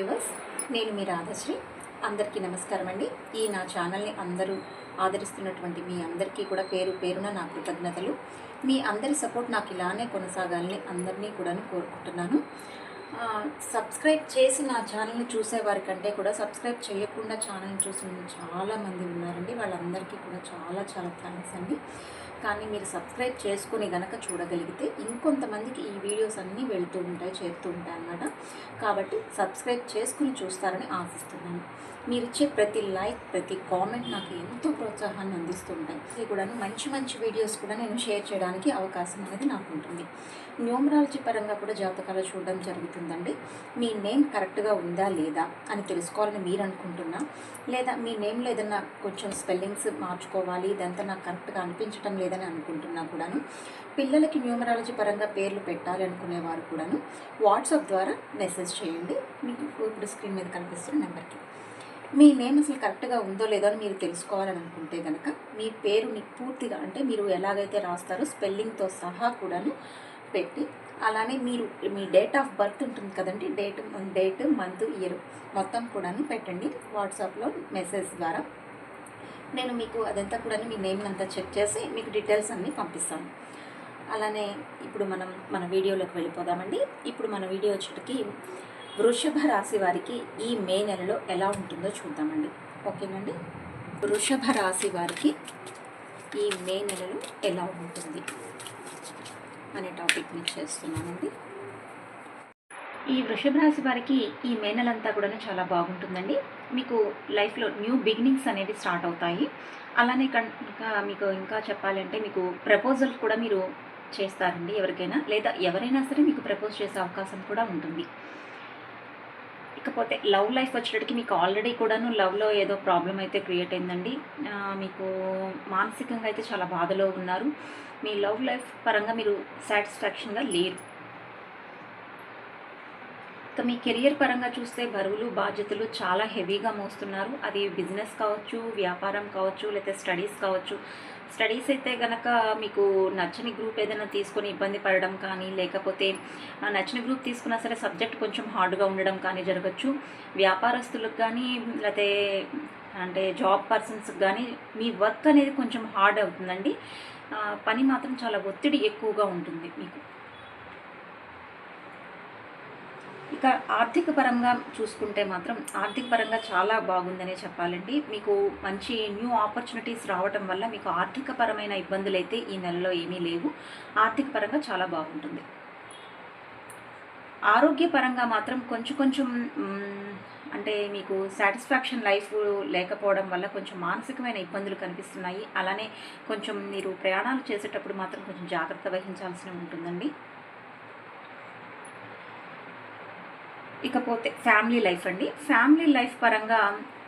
Viewers నేను మీ రాధశ్రీ. అందరికీ నమస్కారం అండి. ఈ నా ఛానల్ని అందరూ ఆదరిస్తున్నటువంటి మీ అందరికీ కూడా పేరు పేరున నా కృతజ్ఞతలు. మీ అందరి సపోర్ట్ నాకు ఇలానే కొనసాగాలని అందరినీ కూడాను కోరుకుంటున్నాను. సబ్స్క్రైబ్ చేసి నా ఛానల్ని చూసేవారి కంటే కూడా సబ్స్క్రైబ్ చేయకుండా ఛానల్ని చూసిన చాలామంది ఉన్నారండి. వాళ్ళందరికీ కూడా చాలా చాలా థ్యాంక్స్ అండి. కానీ మీరు సబ్స్క్రైబ్ చేసుకుని గనక చూడగలిగితే ఇంకొంతమందికి ఈ వీడియోస్ అన్నీ వెళ్తూ ఉంటాయి చేరుతూ ఉంటాయి అన్నమాట. కాబట్టి సబ్స్క్రైబ్ చేసుకుని చూస్తారని ఆశిస్తున్నాను. మీరు ఇచ్చే ప్రతి లైక్ ప్రతి కామెంట్ నాకు ఎంతో ప్రోత్సాహాన్ని అందిస్తుంటాయి. ఇది కూడా మంచి మంచి వీడియోస్ కూడా నేను షేర్ చేయడానికి అవకాశం అనేది నాకు ఉంటుంది న్యూమరాలజీ పరంగా కూడా జాతకాలు చూడడం జరుగుతుందండి. మీ నేమ్ కరెక్ట్గా ఉందా లేదా అని తెలుసుకోవాలని మీరు అనుకుంటున్నా లేదా మీ నేమ్లో ఏదైనా కొంచెం స్పెల్లింగ్స్ మార్చుకోవాలి ఇదంతా నాకు కరెక్ట్గా అనిపించడం లేదని అనుకుంటున్నా కూడాను పిల్లలకి న్యూమరాలజీ పరంగా పేర్లు పెట్టాలి అనుకునేవారు కూడాను వాట్సాప్ ద్వారా మెసేజ్ చేయండి. మీకు ఇప్పుడు స్క్రీన్ మీద కనిపిస్తున్న నెంబర్కి. మీ నేమ్ అసలు కరెక్ట్గా ఉందో లేదో అని మీరు తెలుసుకోవాలని అనుకుంటే కనుక మీ పేరుని పూర్తిగా అంటే మీరు ఎలాగైతే రాస్తారో స్పెల్లింగ్తో సహా కూడాను పెట్టి అలానే మీరు మీ డేట్ ఆఫ్ బర్త్ ఉంటుంది కదండి డేట్ డేట్ మంత్ ఇయర్ మొత్తం కూడాను పెట్టండి. వాట్సాప్లో మెసేజ్ ద్వారా నేను మీకు అదంతా కూడా మీ నేమ్ అంతా చెక్ చేసి మీకు డీటెయిల్స్ అన్నీ పంపిస్తాను. అలానే ఇప్పుడు మనం మన వీడియోలోకి వెళ్ళిపోదామండి. ఇప్పుడు మన వీడియో వచ్చేటికి వృషభ రాశి వారికి ఈ మే నెలలో ఎలా ఉంటుందో చూద్దామండి. ఓకేనండి? వృషభ రాశి వారికి ఈ మే నెలలో ఎలా ఉంటుంది అనే టాపిక్ నేను చేస్తున్నానండి. ఈ వృషభ రాశి వారికి ఈ మే నెలంతా కూడా చాలా బాగుంటుందండి. మీకు లైఫ్లో న్యూ బిగినింగ్స్ అనేవి స్టార్ట్ అవుతాయి. అలానే కనుక మీకు ఇంకా చెప్పాలంటే మీకు ప్రపోజల్ కూడా మీరు చేస్తారండి ఎవరికైనా. లేదా ఎవరైనా సరే మీకు ప్రపోజ్ చేసే అవకాశం కూడా ఉంటుంది. ఇకపోతే లవ్ లైఫ్ వచ్చేటప్పటికి మీకు ఆల్రెడీ కూడాను లవ్లో ఏదో ప్రాబ్లం అయితే క్రియేట్ అయిందండి. మీకు మానసికంగా అయితే చాలా బాధలో ఉన్నారు. మీ లవ్ లైఫ్ పరంగా మీరు సాటిస్ఫాక్షన్గా లేరు. ఇక మీ కెరియర్ పరంగా చూస్తే బరువులు బాధ్యతలు చాలా హెవీగా మోస్తున్నారు. అది బిజినెస్ కావచ్చు వ్యాపారం కావచ్చు లేకపోతే స్టడీస్ కావచ్చు. స్టడీస్ అయితే కనుక మీకు నచ్చని గ్రూప్ ఏదైనా తీసుకొని ఇబ్బంది పడడం కానీ లేకపోతే నచ్చిన గ్రూప్ తీసుకున్నా సరే సబ్జెక్ట్ కొంచెం హార్డ్గా ఉండడం కానీ జరగచ్చు. వ్యాపారస్తులకు కానీ లేకపోతే అంటే జాబ్ పర్సన్స్కి కానీ మీ వర్క్ అనేది కొంచెం హార్డ్ అవుతుందండి. పని మాత్రం చాలా ఒత్తిడి ఎక్కువగా ఉంటుంది మీకు. ఇక ఆర్థిక పరంగా చూసుకుంటే మాత్రం ఆర్థిక పరంగా చాలా బాగుందనే చెప్పాలండి. మీకు మంచి న్యూ ఆపర్చునిటీస్ రావటం వల్ల మీకు ఆర్థిక పరమైన ఇబ్బందులు అయితే ఈ నెలలో ఏమీ లేవు. ఆర్థిక పరంగా చాలా బాగుంటుంది. ఆరోగ్యపరంగా మాత్రం కొంచెం కొంచెం అంటే మీకు సాటిస్ఫాక్షన్ లైఫ్ లేకపోవడం వల్ల కొంచెం మానసికమైన ఇబ్బందులు కనిపిస్తున్నాయి. అలానే కొంచెం మీరు ప్రయాణాలు చేసేటప్పుడు మాత్రం కొంచెం జాగ్రత్త వహించాల్సి ఉంటుందండి. ఇకపోతే ఫ్యామిలీ లైఫ్ అండి. ఫ్యామిలీ లైఫ్ పరంగా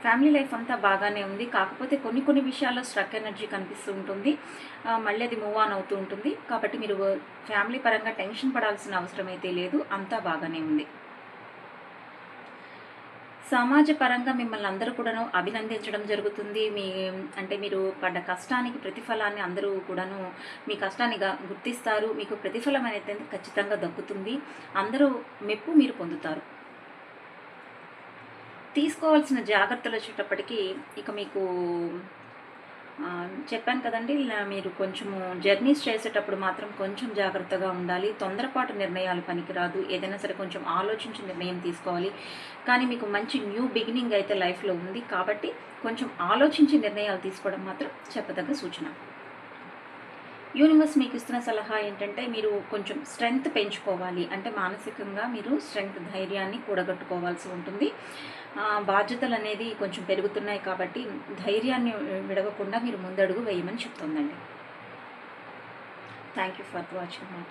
ఫ్యామిలీ లైఫ్ అంతా బాగానే ఉంది. కాకపోతే కొన్ని కొన్ని విషయాల్లో స్ట్రక్ ఎనర్జీ కనిపిస్తూ ఉంటుంది. మళ్ళీ అది మూవ్ ఆన్ అవుతూ ఉంటుంది. కాబట్టి మీరు ఫ్యామిలీ పరంగా టెన్షన్ పడాల్సిన అవసరం అయితే లేదు. అంతా బాగానే ఉంది. సమాజ పరంగా మిమ్మల్ని అందరూ కూడాను అభినందించడం జరుగుతుంది. మీ అంటే మీరు పడ్డ కష్టానికి ప్రతిఫలాన్ని అందరూ కూడాను మీ కష్టాన్ని గుర్తిస్తారు. మీకు ప్రతిఫలం అనేది ఖచ్చితంగా దక్కుతుంది. అందరూ మెప్పు మీరు పొందుతారు. తీసుకోవాల్సిన జాగ్రత్తలు వచ్చేటప్పటికి ఇక మీకు చెప్పాను కదండి మీరు కొంచెము జర్నీస్ చేసేటప్పుడు మాత్రం కొంచెం జాగ్రత్తగా ఉండాలి. తొందరపాటు నిర్ణయాలు పనికిరాదు. ఏదైనా సరే కొంచెం ఆలోచించి నిర్ణయం తీసుకోవాలి. కానీ మీకు మంచి న్యూ బిగినింగ్ అయితే లైఫ్లో ఉంది కాబట్టి కొంచెం ఆలోచించి నిర్ణయాలు తీసుకోవడం మాత్రం చెప్పదగ్గ సూచన. యూనివర్స్ మీకు ఇస్తున్న సలహా ఏంటంటే మీరు కొంచెం స్ట్రెంగ్త్ పెంచుకోవాలి. అంటే మానసికంగా మీరు స్ట్రెంగ్త్ ధైర్యాన్ని కూడగట్టుకోవాల్సి ఉంటుంది. బాధ్యతలు అనేది కొంచెం పెరుగుతున్నాయి కాబట్టి ధైర్యాన్ని విడవకుండా మీరు ముందడుగు వేయమని చెప్తుందండి. Thank you for watching my